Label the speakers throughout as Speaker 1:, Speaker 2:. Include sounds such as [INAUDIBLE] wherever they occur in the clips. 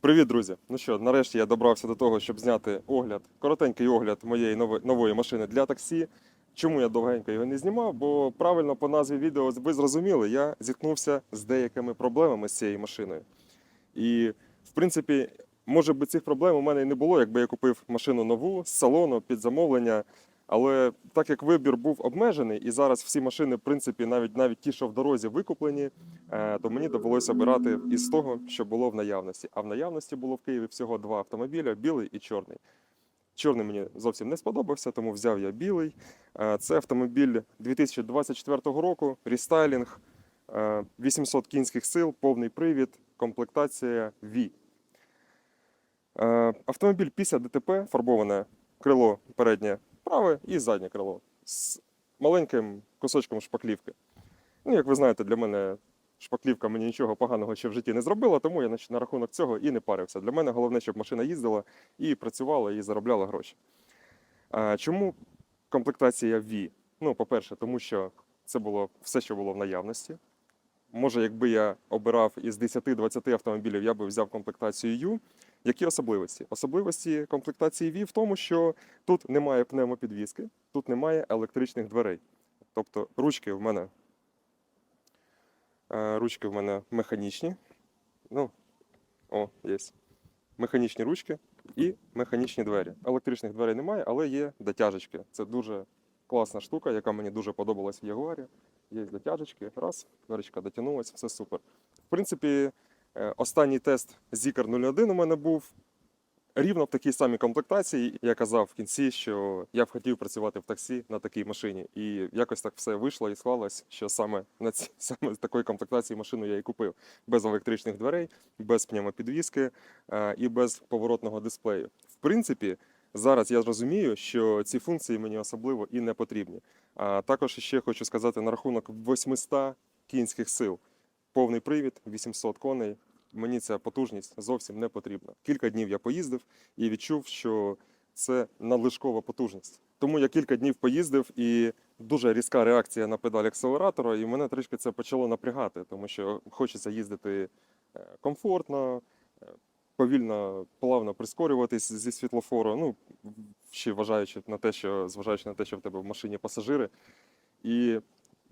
Speaker 1: Привіт, друзі! Ну що, нарешті я добрався до того, щоб зняти огляд, коротенький огляд моєї нової машини для таксі. Чому я довгенько його не знімав? Бо правильно по назві відео ви зрозуміли, я зіткнувся з деякими проблемами з цією машиною. І, в принципі, може би цих проблем у мене і не було, якби я купив машину нову з салону під замовлення. Але так як вибір був обмежений, і зараз всі машини, в принципі, навіть навіть ті, що в дорозі викуплені, е, то мені довелося обирати із того, що було в наявності. А в наявності було в Києві всього два автомобіля: білий і чорний. Чорний мені зовсім не сподобався, тому взяв я білий. Е, Це автомобіль 2024 року, рестайлінг, е, 800 кінських сил, повний привід, комплектація V. Е, Автомобіль після ДТП, фарбоване крило переднє праве і заднє крило з маленьким кусочком шпаклівки. Ну, як ви знаєте, для мене шпаклівка мені нічого поганого ще в житті не зробила, тому я на- рахунок цього і не парився. Для мене головне, щоб машина їздила і працювала, і заробляла гроші. А, чому комплектація V? Ну, по-перше, тому що це було все, що було в наявності. Може, якби я обирав із 10-20 автомобілів, я би взяв комплектацію U. Які особливості? Особливості комплектації V в тому, що тут немає пневмопідвіски, тут немає електричних дверей. Тобто ручки в мене Е, Ручки в мене механічні. Ну, о, є. Механічні ручки і механічні двері. Електричних дверей немає, але є дотяжечки. Це дуже класна штука, яка мені дуже подобалась в Ягуарі. Є дотяжечки. Раз, дверечка дотягнулась, все супер. В принципі, останній тест Zikr 01 у мене був. Рівно в такій самій комплектації я казав в кінці, що я б хотів працювати в таксі на такій машині. І якось так все вийшло і склалось, що саме на ці, [LAUGHS] саме такої комплектації машину я і купив. Без електричних дверей, без пневмопідвіски е, і без поворотного дисплею. В принципі, зараз я розумію, що ці функції мені особливо і не потрібні. А також ще хочу сказати на рахунок 800 кінських сил. Повний привід, 800 коней. Мені ця потужність зовсім не потрібна. Кілька днів я поїздив і відчув, що це надлишкова потужність. Тому я кілька днів поїздив і дуже різка реакція на педаль акселератора, і мене трішки це почало напрягати, тому що хочеться їздити е, комфортно, е, повільно, плавно прискорюватись зі світлофору. Ну, ще вважаючи на те, що зважаючи на те, що в тебе в машині пасажири. І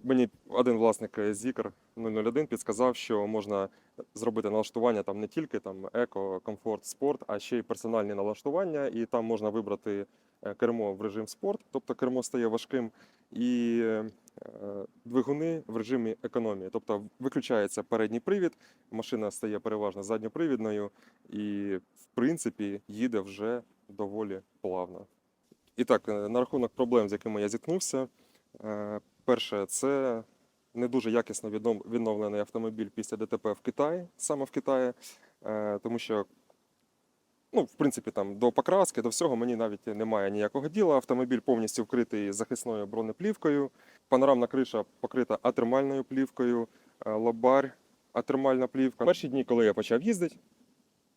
Speaker 1: мені один власник Zikr 001 підсказав, що можна зробити налаштування там не тільки там еко, комфорт, спорт, а ще й персональні налаштування, і там можна вибрати е, кермо в режим спорт, тобто кермо стає важким, і е, двигуни в режимі економії. Тобто виключається передній привід, машина стає переважно задньопривідною і, в принципі, їде вже доволі плавно. І так, е, на рахунок проблем, з якими я зіткнувся, е, перше, це не дуже якісно відновлений автомобіль після ДТП в Китаї, саме в Китаї, е, тому що, ну, в принципі, там до покраски, до всього мені навіть немає ніякого діла. Автомобіль повністю вкритий захисною бронеплівкою, панорамна криша покрита атермальною плівкою, е, лобарь, атермальна плівка. Перші дні, коли я почав їздити,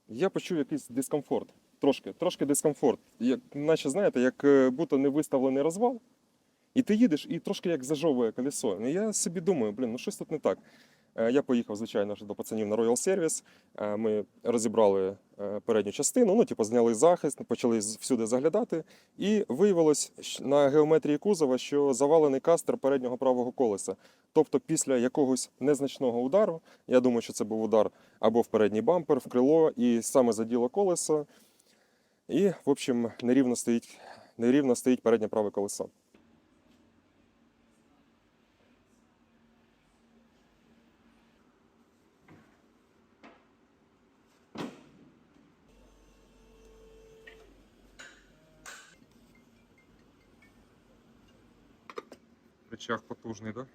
Speaker 1: я почув якийсь дискомфорт. Трошки, трошки дискомфорт. Як, наче, знаєте, як е, будто не виставлений розвал. І ти їдеш, і трошки як зажовує колесо. І я собі думаю, блін, ну щось тут не так. Е, Я поїхав, звичайно до пацанів на Royal Service. Е, Ми розібрали е, передню частину, ну, типу, зняли захист, почали всюди заглядати. І виявилось на геометрії кузова, що завалений кастер переднього правого колеса. Тобто, після якогось незначного удару, я думаю, що це був удар або в передній бампер, в крило, і саме заділо колесо. І, в общем, нерівно стоїть, нерівно стоїть переднє праве колесо. Речах потужний, так?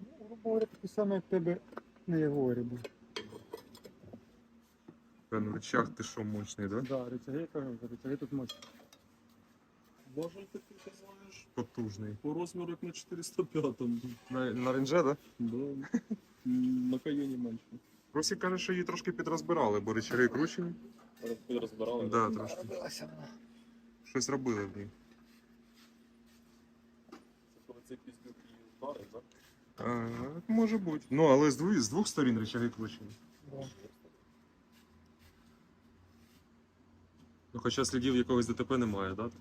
Speaker 2: Ну, грубо говоря, такий самий, як тебе на Ягуарі був.
Speaker 1: Да? Речах ти що мощний, так?
Speaker 2: Да, рычаги, я кажу, рычаги тут мощні.
Speaker 3: Бажан ти називаєш
Speaker 1: Потужний.
Speaker 3: по розміру як на 405-му.
Speaker 1: На, на ренже, так?
Speaker 3: Да. На кайоні менше.
Speaker 1: Росі каже, що її трошки підрозбирали, бо речаги кручені.
Speaker 3: Роз- Розбирали.
Speaker 1: Да, трошки. Щось робили в ній
Speaker 3: це після удари, так?
Speaker 1: А, може бути. Ну, але з двох, з двох сторін речові площини. Ну, хоча слідів якогось ДТП немає, так? Да?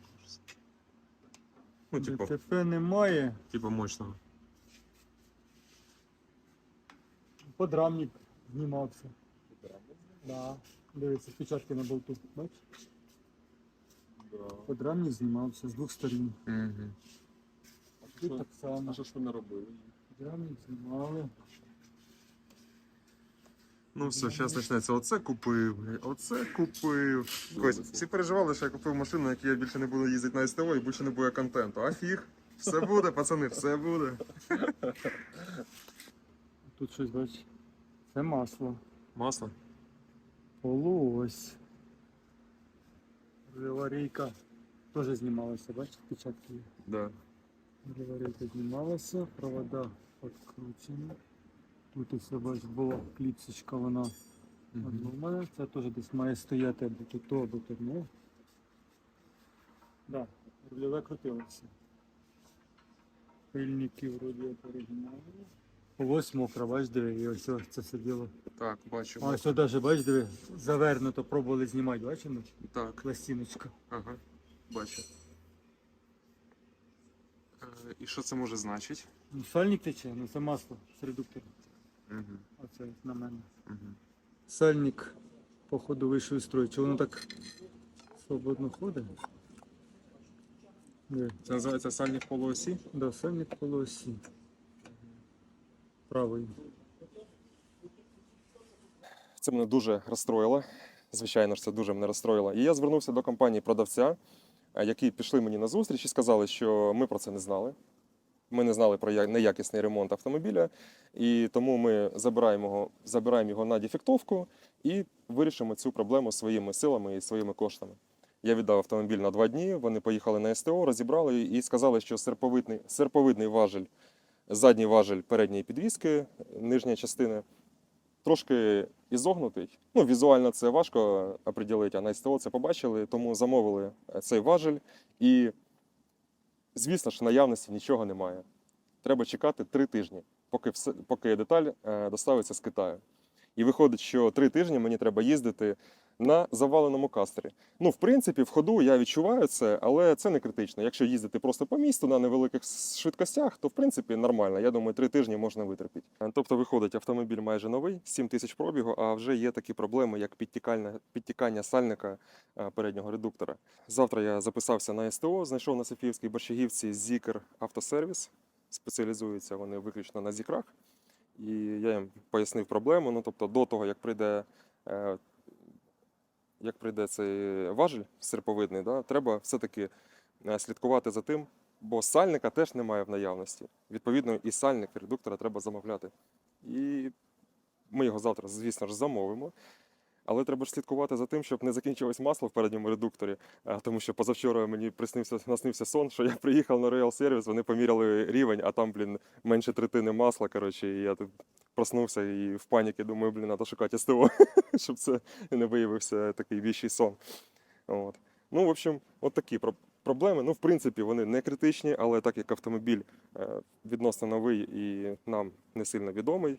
Speaker 1: Ну, типу,
Speaker 2: ДТП немає.
Speaker 1: Типа мощного.
Speaker 2: Подрамник знімався. Да. Дивіться, печатки на болту. Бачиш?
Speaker 3: Да.
Speaker 2: Подрамник знімався з двох сторін.
Speaker 1: Угу.
Speaker 3: А
Speaker 2: Тут
Speaker 3: що-
Speaker 2: так само.
Speaker 3: А що ж ви не робили?
Speaker 2: Подрамник знімали.
Speaker 1: Ну все, зараз почнеться. Оце купив, оце купив. Ось, всі переживали, що я купив машину, на якій я більше не буду їздити на СТО і більше не буде контенту. А фіг, все буде, пацани, все буде.
Speaker 2: Тут щось бачиш. Це масло.
Speaker 1: Масло?
Speaker 2: Полуось. Реварійка теж знімалася, бачиш, печатки.
Speaker 1: Да.
Speaker 2: Реварійка знімалася, провода відкручені. Тут ось бачиш, була кліпсочка, вона одна в мене. Це теж десь має стояти або тут, то, або тут. Ну. Да, рульове крутилося. Пильники вроді оригінальні. Ось мокра, бач, диви, і ось ось це все діло.
Speaker 1: Так, бачу.
Speaker 2: А ось даже, бач, диви, завернуто пробували знімати, бачимо?
Speaker 1: Так,
Speaker 2: Пластиночка.
Speaker 1: ага, бачу. Е, І що це може значити?
Speaker 2: Ну, сальник тече, ну це масло з редуктора.
Speaker 1: Угу,
Speaker 2: Оце на мене.
Speaker 1: угу.
Speaker 2: Сальник, походу, вийшов із строю. Чи воно так свободно ходить? Диви.
Speaker 1: Це називається сальник полуосі?
Speaker 2: Да, сальник полуосі. Правий.
Speaker 1: Це мене дуже розстроїло. Звичайно ж, це дуже мене розстроїло. І я звернувся до компанії продавця, які пішли мені на зустріч і сказали, що ми про це не знали. Ми не знали про неякісний ремонт автомобіля, і тому ми забираємо його, забираємо його на дефектовку і вирішимо цю проблему своїми силами і своїми коштами. Я віддав автомобіль на два дні. Вони поїхали на СТО, розібрали і сказали, що серповидний, серповидний важель, задній важель передньої підвіски, нижня частина, трошки ізогнутий. Ну, візуально це важко оприділити, а на СТО це побачили, тому замовили е, цей важель. І, звісно ж, наявності нічого немає. Треба чекати три тижні, поки, все, поки деталь е, доставиться з Китаю. І виходить, що три тижні мені треба їздити на заваленому кастері. Ну, в принципі, в ходу я відчуваю це, але це не критично. Якщо їздити просто по місту на невеликих швидкостях, то в принципі нормально. Я думаю, три тижні можна витерпіти. Е, Тобто, виходить, автомобіль майже новий, 7 тисяч пробігу, а вже є такі проблеми, як підтікання, сальника е, переднього редуктора. Завтра я записався на СТО, знайшов на Софіївській Борщагівці Зікер автосервіс. Спеціалізуються вони виключно на зікрах. І я їм пояснив проблему. Ну, тобто, до того, як прийде, е, як прийде цей важель серповидний, да, треба все-таки е, слідкувати за тим, бо сальника теж немає в наявності. Відповідно, і сальник редуктора треба замовляти. І ми його завтра, звісно ж, замовимо. Але треба ж слідкувати за тим, щоб не закінчилось масло в передньому редукторі. Тому що позавчора мені приснився наснився сон, що я [LAUGHS] приїхав на Royal Service, вони поміряли рівень, а там, блін, менше третини масла. Коротше, і я тут проснувся і в паніки думаю, блін, треба шукати СТО, [LAUGHS] щоб це не виявився такий віщий сон. От. Ну, в общем, от такі про- проблеми. Ну, в принципі, вони не критичні, але так як автомобіль е, відносно новий і нам не сильно відомий, е,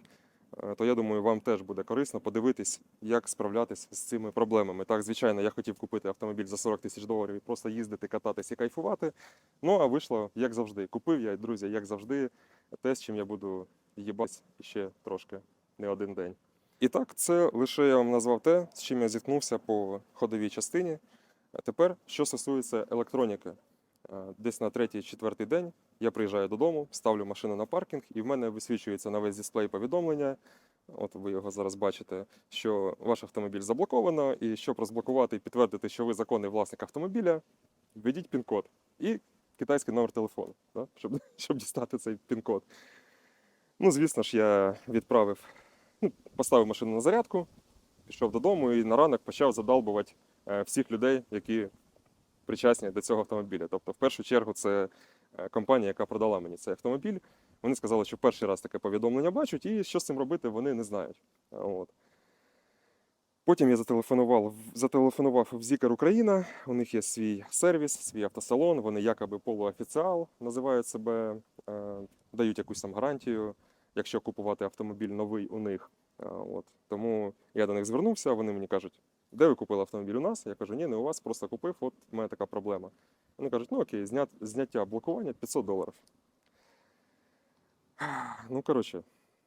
Speaker 1: то я думаю, вам теж буде корисно подивитись, як справлятись з цими проблемами. Так, звичайно, я хотів купити автомобіль за 40 тисяч доларів і просто їздити, кататись і кайфувати. Ну, а вийшло як завжди. Купив я, друзі, як завжди, те, з чим я буду їбатись ще трошки не один день. І так, це лише я вам назвав те, з чим я зіткнувся по ходовій частині. А тепер, що стосується електроніки, Е, десь на третій-четвертий день я приїжджаю додому, ставлю машину на паркінг, і в мене висвічується на весь дисплей повідомлення. От ви його зараз бачите, що ваш автомобіль заблоковано, і щоб розблокувати і підтвердити, що ви законний власник автомобіля, введіть пін-код і китайський номер телефону, да? щоб, [LAUGHS] щоб дістати цей пін-код. Ну, звісно ж, я відправив, ну, поставив машину на зарядку, пішов додому і на ранок почав задалбувати е, всіх людей, які причасні до цього автомобіля. Тобто, в першу чергу, це е, компанія, яка продала мені цей автомобіль. Вони сказали, що перший раз таке повідомлення бачать, і що з цим робити, вони не знають. От. Потім я зателефонував, зателефонував в Зікер Україна. У них є свій сервіс, свій автосалон. Вони якоби полуофіціал називають себе, е, дають якусь там гарантію, якщо купувати автомобіль новий у них. Е, От. Тому я до них звернувся, вони мені кажуть, де ви купили автомобіль? У нас? Я кажу, ні, не у вас, просто купив, от у мене така проблема. Вони кажуть, ну окей, знят, зняття блокування 500 доларів. [SIGHS] Ну, коротше,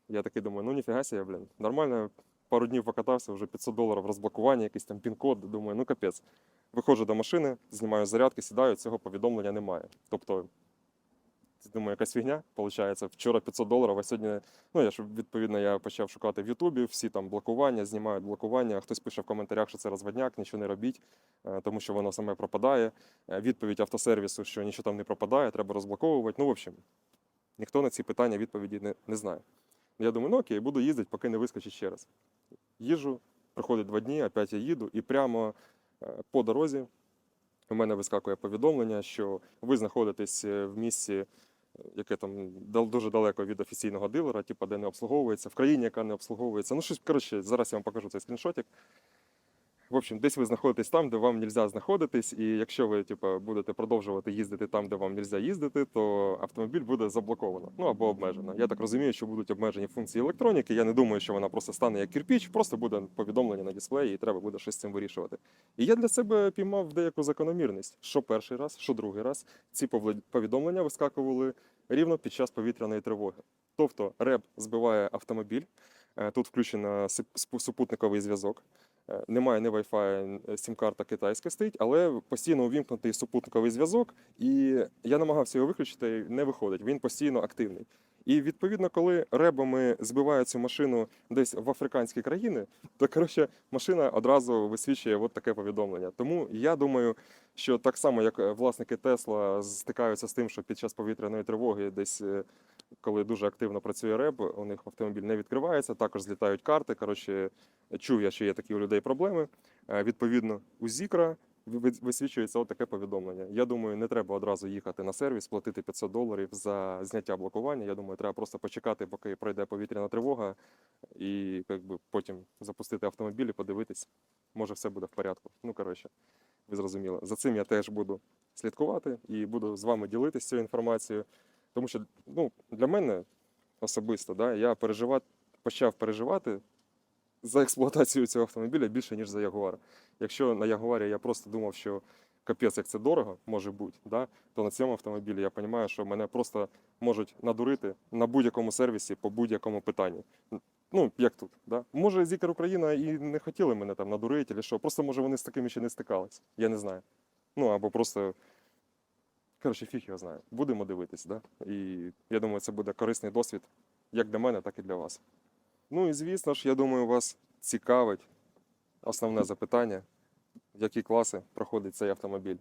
Speaker 1: я такий думаю, ну ніфіга себе, блін. Нормально, пару днів покатався, вже 500 доларів розблокування, якийсь там пін-код. Думаю, ну капець. Виходжу до машини, знімаю зарядки, сідаю, цього повідомлення немає. Тобто, думаю, якась фігня, виходить, вчора 500 доларів, а сьогодні, ну я ж відповідно я почав шукати в Ютубі, всі там блокування, знімають блокування. Хтось пише в коментарях, що це розводняк, нічого не робіть, е, тому що воно саме пропадає. Е, Відповідь автосервісу, що нічого там не пропадає, треба розблоковувати. Ну, в общем, ніхто на ці питання відповіді не, не знає. Я думаю, ну окей, буду їздити, поки не вискочить ще раз. Їжджу, проходить два дні, опять я їду, і прямо е, по дорозі у мене вискакує повідомлення, що ви знаходитесь в місці, яке там дуже далеко від офіційного дилера, типу, де не обслуговується, в країні, яка не обслуговується. Ну, щось, коротше, зараз я вам покажу цей скріншотик. В общем, десь ви знаходитесь там, де вам не можна знаходитись, і якщо ви типу, будете продовжувати їздити там, де вам не можна їздити, то автомобіль буде заблоковано ну або обмежено. Я так розумію, що будуть обмежені функції електроніки. Я не думаю, що вона просто стане як кирпіч, просто буде повідомлення на дисплеї, і треба буде щось з цим вирішувати. І я для себе піймав деяку закономірність, що перший раз, що другий раз ці повідомлення вискакували рівно під час повітряної тривоги. Тобто РЕБ збиває автомобіль, е, тут включено супутниковий зв'язок. Немає ні Wi-Fi, е, сім-карта китайська стоїть, але постійно увімкнутий супутниковий зв'язок, і я намагався його виключити, не виходить. Він постійно активний. І відповідно, коли ребами збивають цю машину десь в африканські країни, то коротше машина одразу висвічує от таке повідомлення. Тому я думаю, що так само як е, власники Тесла стикаються з тим, що під час повітряної тривоги, десь е, коли дуже активно працює реб, у них автомобіль не відкривається, також злітають карти. Коротше, чув я, що є такі у людей проблеми. Е, Відповідно, у Зікра висвічується от таке повідомлення. Я думаю, не треба одразу їхати на сервіс, платити 500 доларів за зняття блокування. Я думаю, треба просто почекати, поки пройде повітряна тривога, і якби, потім запустити автомобіль і подивитись. Може, все буде в порядку. Ну, коротше, ви зрозуміли. За цим я теж буду слідкувати і буду з вами ділитися цією інформацією. Тому що ну, для мене особисто да, я переживати, почав переживати за експлуатацію цього автомобіля більше, ніж за Ягуар. Якщо на Ягуарі я просто думав, що капець, як це дорого може бути, да, то на цьому автомобілі я розумію, що мене просто можуть надурити на будь-якому сервісі по будь-якому питанні. Ну, як тут, да? Може, Зікер Україна і не хотіли мене там надурити, чи що. Просто може вони з такими ще не стикались. Я не знаю. Ну або просто. Коротше, фіг його знає. Будемо дивитись, да? І я думаю, це буде корисний досвід як для мене, так і для вас. Ну і звісно ж, я думаю, вас цікавить основне запитання, які класи проходить цей автомобіль.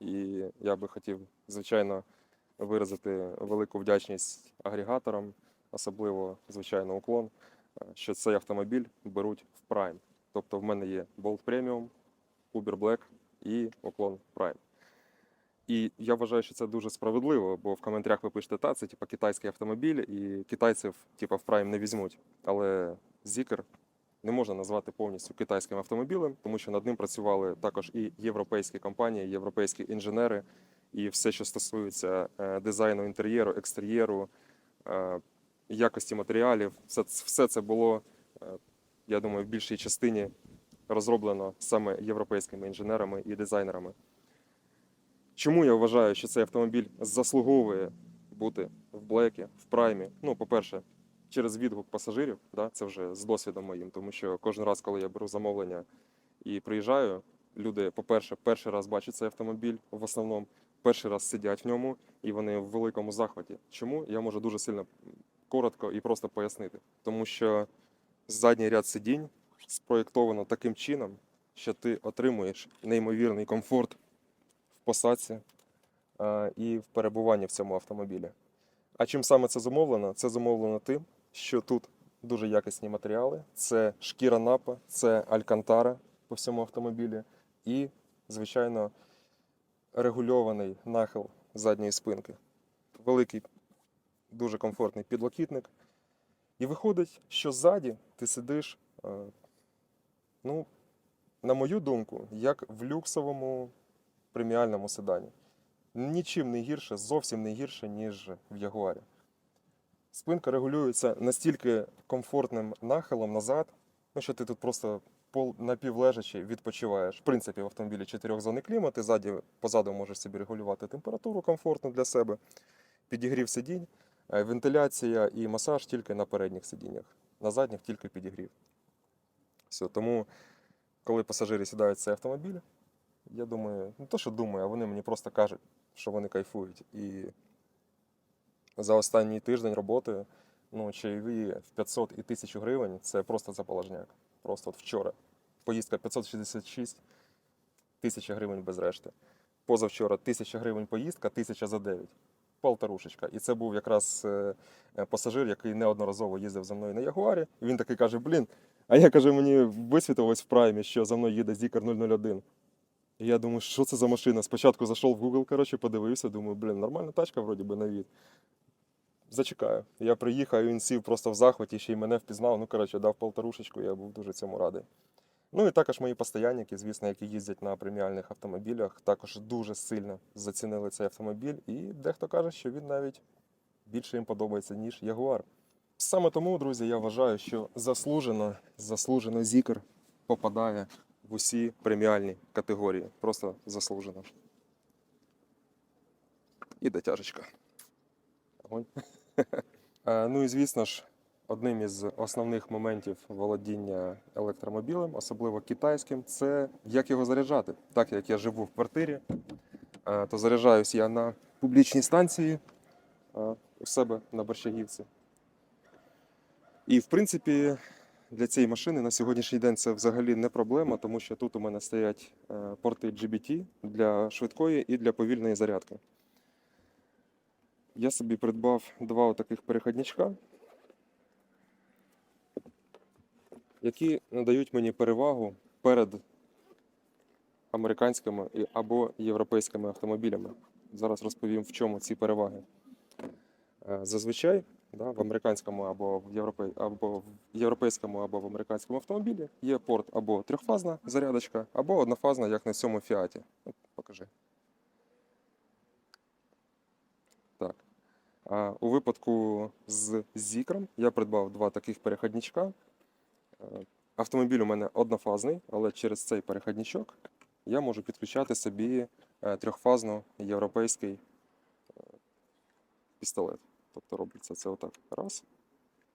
Speaker 1: І я би хотів, звичайно, виразити велику вдячність агрегаторам, особливо, звичайно, уклон, що цей автомобіль беруть в Prime. Тобто в мене є Bolt Premium, Uber Black і уклон Prime. І я вважаю, що це дуже справедливо, бо в коментарях ви пишете, та це типа китайський автомобіль, і китайців типа в Prime не візьмуть. Але Zikr не можна назвати повністю китайським автомобілем, тому що над ним працювали також і європейські компанії, європейські інженери, і все, що стосується е, дизайну інтер'єру, екстер'єру, е, якості матеріалів, все, все це було, е, я думаю, в більшій частині розроблено саме європейськими інженерами і дизайнерами. Чому я вважаю, що цей автомобіль заслуговує бути в блекі, в праймі? Ну, по-перше, через відгук пасажирів, да, це вже з досвідом моїм, тому що кожен раз, коли я беру замовлення і приїжджаю, люди, по-перше, перший раз бачать цей автомобіль в основному, перший раз сидять в ньому і вони в великому захваті. Чому? Я можу дуже сильно коротко і просто пояснити. Тому що задній ряд сидінь спроєктовано таким чином, що ти отримуєш неймовірний комфорт посадці е, і в перебуванні в цьому автомобілі. А чим саме це зумовлено? Це зумовлено тим, що тут дуже якісні матеріали. Це шкіра напа, це алькантара по всьому автомобілі і, звичайно, регульований нахил задньої спинки. Великий, дуже комфортний підлокітник. І виходить, що ззаді ти сидиш, е, ну, на мою думку, як в люксовому преміальному седані. Нічим не гірше, зовсім не гірше, ніж в Ягуарі. Спинка регулюється настільки комфортним нахилом назад, Ну, що ти тут просто напівлежачи відпочиваєш. В принципі, в автомобілі чотирьохзонний клімат, ти ззаді, позаду можеш собі регулювати температуру комфортно для себе, підігрів сидінь, е, вентиляція і масаж тільки на передніх сидіннях, на задніх тільки підігрів. Все, тому, коли пасажири сідають в цей автомобіль, я думаю, не то, що думаю, а вони мені просто кажуть, що вони кайфують. І за останній тиждень роботи ну, чайові в 500 і 1000 гривень це просто заположняк. Просто от вчора. Поїздка 566, 1000 гривень без решти. Позавчора 1000 гривень поїздка, 1000 за 9. Полторушечка. І це був якраз е, е, пасажир, який неодноразово їздив за мною на Ягуарі. Він такий каже: Блін, а я каже, мені висвітилось в праймі, що за мною їде Зікер 001. Я думаю, що це за машина? Спочатку зайшов в Google, коротше, подивився, думаю, блін, нормальна тачка, вроді би на від. Зачекаю. Я приїхав, він сів просто в захваті, ще й мене впізнав. Ну, коротше, дав полторушечку, я був дуже цьому радий. Ну і також мої постоянники, звісно, які їздять на преміальних автомобілях, також дуже сильно зацінили цей автомобіль, і дехто каже, що він навіть більше їм подобається, ніж Ягуар. Саме тому, друзі, я вважаю, що заслужено, заслужено Зікер попадає в усі преміальні категорії. Просто заслужено. І дотяжечка. [LAUGHS] Е, Ну і звісно ж, одним із основних моментів володіння електромобілем, особливо китайським, це як його заряджати. Так як я живу в квартирі, е, то заряджаюсь я на публічній станції е, у себе на Борщагівці. І в принципі, для цієї машини на сьогоднішній день це взагалі не проблема, тому що тут у мене стоять е, порти GBT для швидкої і для повільної зарядки. Я собі придбав два таких переходничка, які надають мені перевагу перед американськими або європейськими автомобілями. Зараз розповім, в чому ці переваги. Е, Зазвичай да, в американському або в, європей... або в європейському або в американському автомобілі є порт або трьохфазна зарядочка, або однофазна, як на цьому фіаті. Покажи. Так. А у випадку з Зікром я придбав два таких переходничка. Е, Автомобіль у мене однофазний, але через цей переходничок я можу підключати собі е, трьохфазно європейський е, пістолет. Тобто робиться це отак. Раз,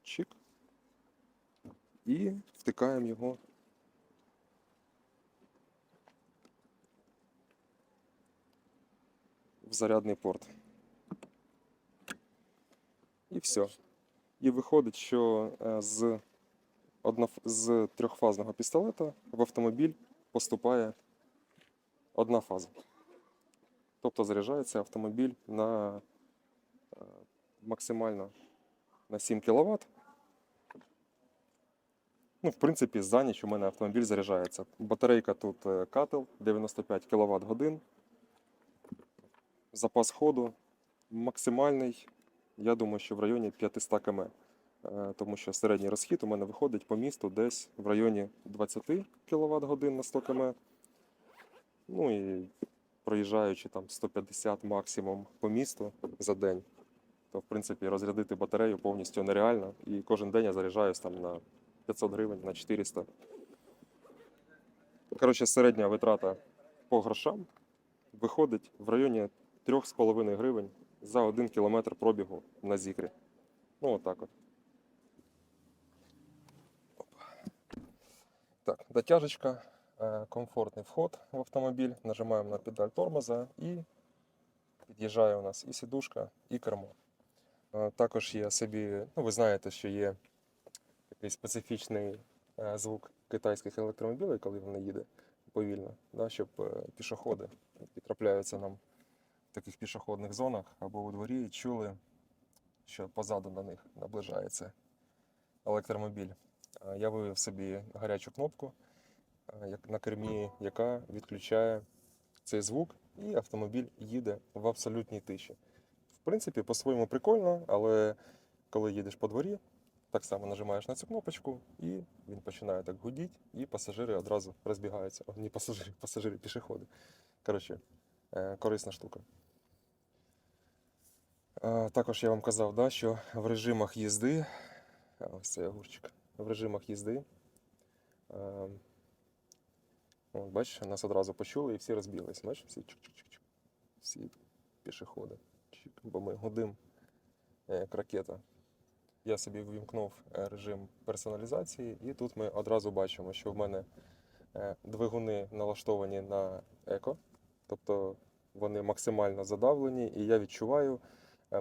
Speaker 1: чик. І втикаємо його. В зарядний порт. І все. І виходить, що е, з, одноф... з трьохфазного пістолета в автомобіль поступає одна фаза. Тобто заряджається автомобіль на максимально на 7 кВт. Ну, в принципі, за ніч у мене автомобіль заряджається. Батарейка тут е, кател 95 кВт годин. Запас ходу максимальний, я думаю, що в районі 500 км. Е, Тому що середній розхід у мене виходить по місту десь в районі 20 кВт годин на 100 км. Ну і проїжджаючи там 150 максимум по місту за день, то в принципі розрядити батарею повністю нереально. І кожен день я заряджаюсь там на 500 гривень, на 400. Коротше, середня витрата по грошам виходить в районі 3,5 гривень за 1 кілометр пробігу на зікрі. Ну, отак от. Так, дотяжечка, е, комфортний вход в автомобіль. Нажимаємо на педаль тормоза і під'їжджає у нас і сідушка, і кермо. Також є собі, ну ви знаєте, що є такий специфічний е, звук китайських електромобілів, коли вони їде повільно, да, щоб е, пішоходи які трапляються нам в таких пішохідних зонах або у дворі, чули, що позаду на них наближається електромобіль. Я вивів собі гарячу кнопку на кермі, яка відключає цей звук, і автомобіль їде в абсолютній тиші. В принципі, по-своєму прикольно, але коли їдеш по дворі, так само нажимаєш на цю кнопочку, і він починає так гудіти, і пасажири одразу розбігаються. О, не пасажири, [LAUGHS] пасажири, пішоходи. Коротше, е, корисна штука. Е, Також я вам казав, да, що в режимах їзди, ось цей огурчик, в режимах їзди Е, бачиш, нас одразу почули і всі розбіглись. Бачиш, всі чик-чик-чик. Всі пішоходи. Бо ми гудим е, як ракета. Я собі ввімкнув е, режим персоналізації, і тут ми одразу бачимо, що в мене е, двигуни налаштовані на еко, тобто вони максимально задавлені, і я відчуваю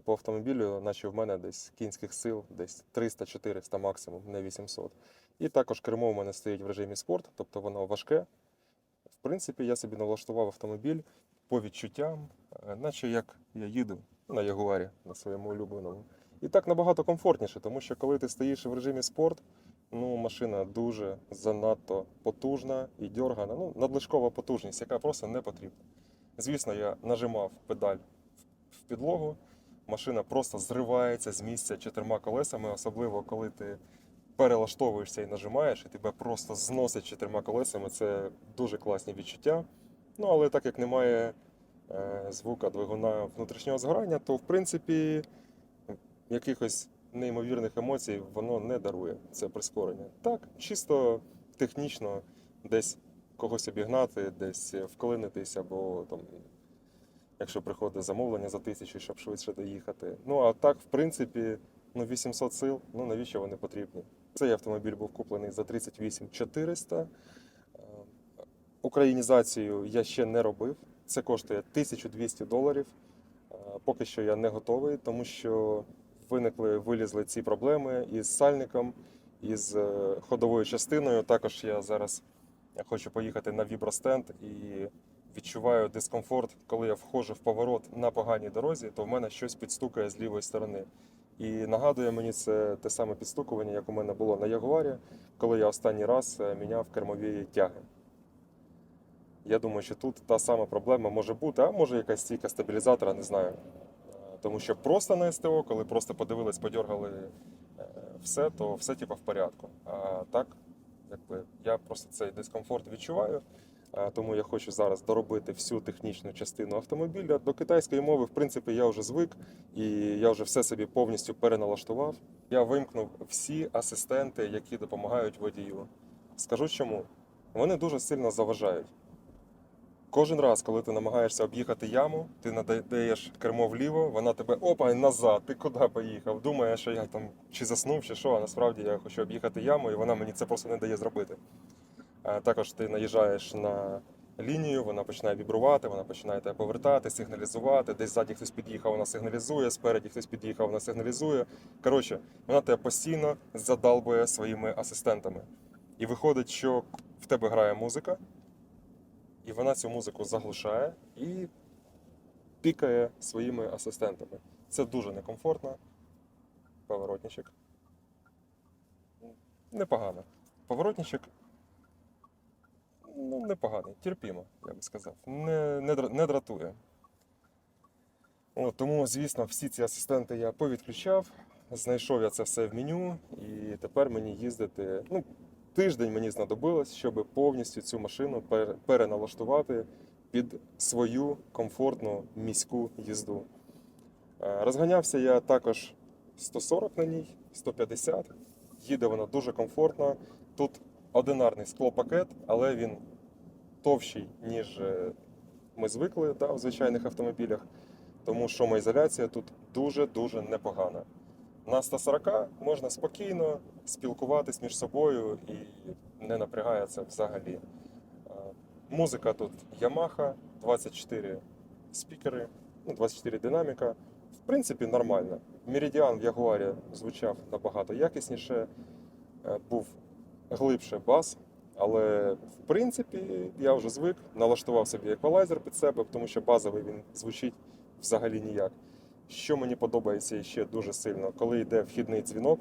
Speaker 1: по автомобілю, наче в мене десь кінських сил, десь 300-400 максимум, не 800. І також кермо в мене стоїть в режимі спорт, тобто воно важке. В принципі, я собі налаштував автомобіль по відчуттям, наче як я їду на Ягуарі, на своєму улюбленому. І так набагато комфортніше, тому що коли ти стоїш в режимі спорт, ну машина дуже занадто потужна і дьоргана, ну надлишкова потужність, яка просто не потрібна. Звісно, я нажимав педаль в- підлогу, машина просто зривається з місця чотирма колесами, особливо коли ти перелаштовуєшся і нажимаєш, і тебе просто зносить чотирма колесами. Це дуже класні відчуття. Ну, але так як немає е, звука двигуна внутрішнього згорання, то в принципі якихось неймовірних емоцій воно не дарує це прискорення. Так, чисто технічно десь когось обігнати, десь вклинитися, або там, якщо приходить замовлення за тисячу, щоб швидше доїхати. Ну а так, в принципі, ну 800 сил, ну навіщо вони потрібні? Цей автомобіль був куплений за 38 400. Е, Українізацію я ще не робив. Це коштує 1200 доларів. Е, Поки що я не готовий, тому що виникли, вилізли ці проблеми із сальником, із е, ходовою частиною. Також я зараз хочу поїхати на вібростенд і відчуваю дискомфорт, коли я входжу в поворот на поганій дорозі, то в мене щось підстукає з лівої сторони. І нагадує мені це те саме підстукування, як у мене було на Ягуарі, коли я останній раз е, міняв кермові тяги. Я думаю, що тут та сама проблема може бути, а може якась стійка стабілізатора, не знаю. Е, Тому що просто на СТО, коли просто подивились, подергали е, все, то все типу в порядку. А так, якби я просто цей дискомфорт відчуваю. Тому я хочу зараз доробити всю технічну частину автомобіля. До китайської мови, в принципі, я вже звик і я вже все собі повністю переналаштував. Я вимкнув всі асистенти, які допомагають водію. Скажу чому. Вони дуже сильно заважають. Кожен раз, коли ти намагаєшся об'їхати яму, ти надаєш кермо вліво, вона тебе опа, і назад, ти куди поїхав? Думає, що я там чи заснув, чи що, а насправді я хочу об'їхати яму, і вона мені це просто не дає зробити. Е, Також ти наїжджаєш на лінію, вона починає вібрувати, вона починає тебе повертати, сигналізувати. Десь ззаді хтось під'їхав, вона сигналізує, спереді хтось під'їхав, вона сигналізує. Коротше, вона тебе постійно задалбує своїми асистентами. І виходить, що в тебе грає музика, і вона цю музику заглушає і пікає своїми асистентами. Це дуже некомфортно. Поворотничок. Непогано. Поворотничок ну, непоганий, терпімо, я би сказав. Не, не, не дратує. От, тому, звісно, всі ці асистенти я повідключав, знайшов я це все в меню, і тепер мені їздити. Ну, тиждень мені знадобилось, щоб повністю цю машину переналаштувати під свою комфортну міську їзду. Е, Розганявся я також 140 на ній, 150. Їде вона дуже комфортно. Тут одинарний склопакет, але він товщий, ніж е, ми звикли да, в звичайних автомобілях. Тому шумоізоляція тут дуже-дуже непогана. На 140 можна спокійно спілкуватись між собою і не напрягає це взагалі. Музика тут Yamaha, 24 спікери, ну, 24 динаміка. В принципі, нормально. Меридіан в Ягуарі звучав набагато якісніше, е, був глибше бас, але в принципі я вже звик, налаштував собі еквалайзер під себе, тому що базовий він звучить взагалі ніяк. Що мені подобається ще дуже сильно, коли йде вхідний дзвінок,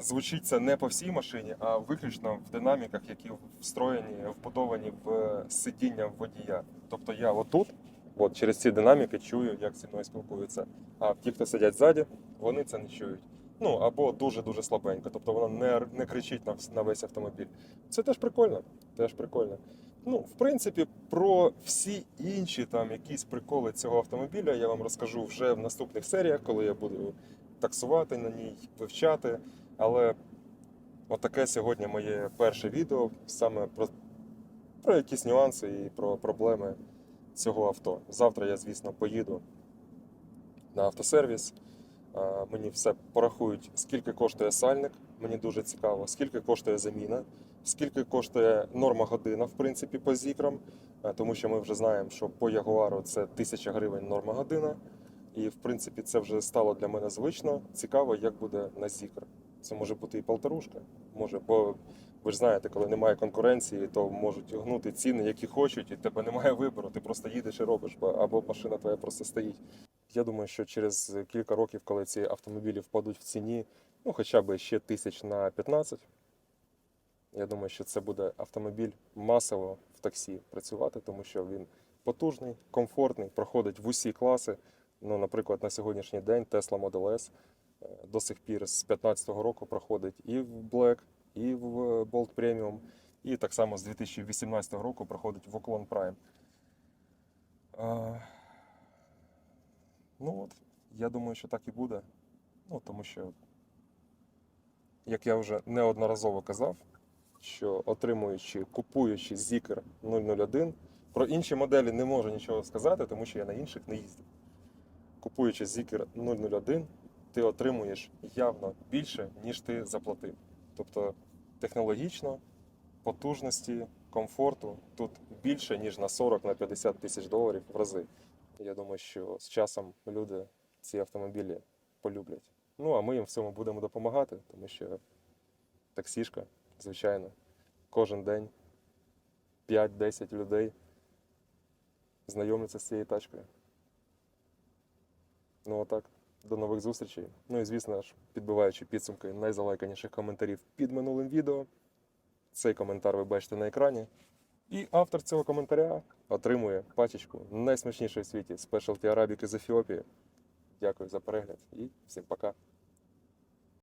Speaker 1: звучить це не по всій машині, а виключно в динаміках, які встроєні, вбудовані в сидіння водія. Тобто я отут, от через ці динаміки чую, як зі мною спілкуються. А ті, хто сидять ззаді, вони це не чують. Ну або дуже-дуже слабенько, тобто вона не, не кричить на, на весь автомобіль. Це теж прикольно. Теж прикольно. Ну, в принципі, про всі інші там якісь приколи цього автомобіля я вам розкажу вже в наступних серіях, коли я буду таксувати на ній, вивчати. Але Отаке сьогодні моє перше відео саме про, про якісь нюанси і про проблеми цього авто. Завтра я, звісно, поїду на автосервіс. Мені все порахують, скільки коштує сальник, мені дуже цікаво, скільки коштує заміна, скільки коштує норма година, в принципі, по зікрам, тому що ми вже знаємо, що по Ягуару це 1000 гривень норма година. І, в принципі, це вже стало для мене звично. Цікаво, як буде на зікр. Це може бути і полторушка, може, бо ви ж знаєте, коли немає конкуренції, то можуть гнути ціни, які хочуть, і тебе немає вибору. Ти просто їдеш і робиш, бо- або машина твоя просто стоїть. Я думаю, що через кілька років, коли ці автомобілі впадуть в ціні, ну хоча б ще тисяч на 15, я думаю, що це буде автомобіль масово в таксі працювати, тому що він потужний, комфортний, проходить в усі класи. Ну, наприклад, на сьогоднішній день Tesla Model S е, до сих пір з 2015 року проходить і в Black, і в Bolt Premium, і так само з 2018 року проходить в Uklon Prime. Е, Ну от, я думаю, що так і буде. Ну, тому що, як я вже неодноразово казав, що отримуючи, купуючи Zikr 001, про інші моделі не можу нічого сказати, тому що я на інших не їздив. Купуючи Zikr 001, ти отримуєш явно більше, ніж ти заплатив. Тобто технологічно, потужності, комфорту тут більше, ніж на 40-50 тисяч доларів в рази. Я думаю, що з часом люди ці автомобілі полюблять. Ну а ми їм в цьому будемо допомагати, тому що таксішка, звичайно, кожен день 5-10 людей знайомляться з цією тачкою. Ну отак. До нових зустрічей. Ну і звісно ж, підбиваючи підсумки найзалайканіших коментарів під минулим відео. Цей коментар ви бачите на екрані. І автор цього коментаря отримує пачечку найсмачнішої в світі Specialty Arabic із Ефіопії. Дякую за перегляд і всім пока.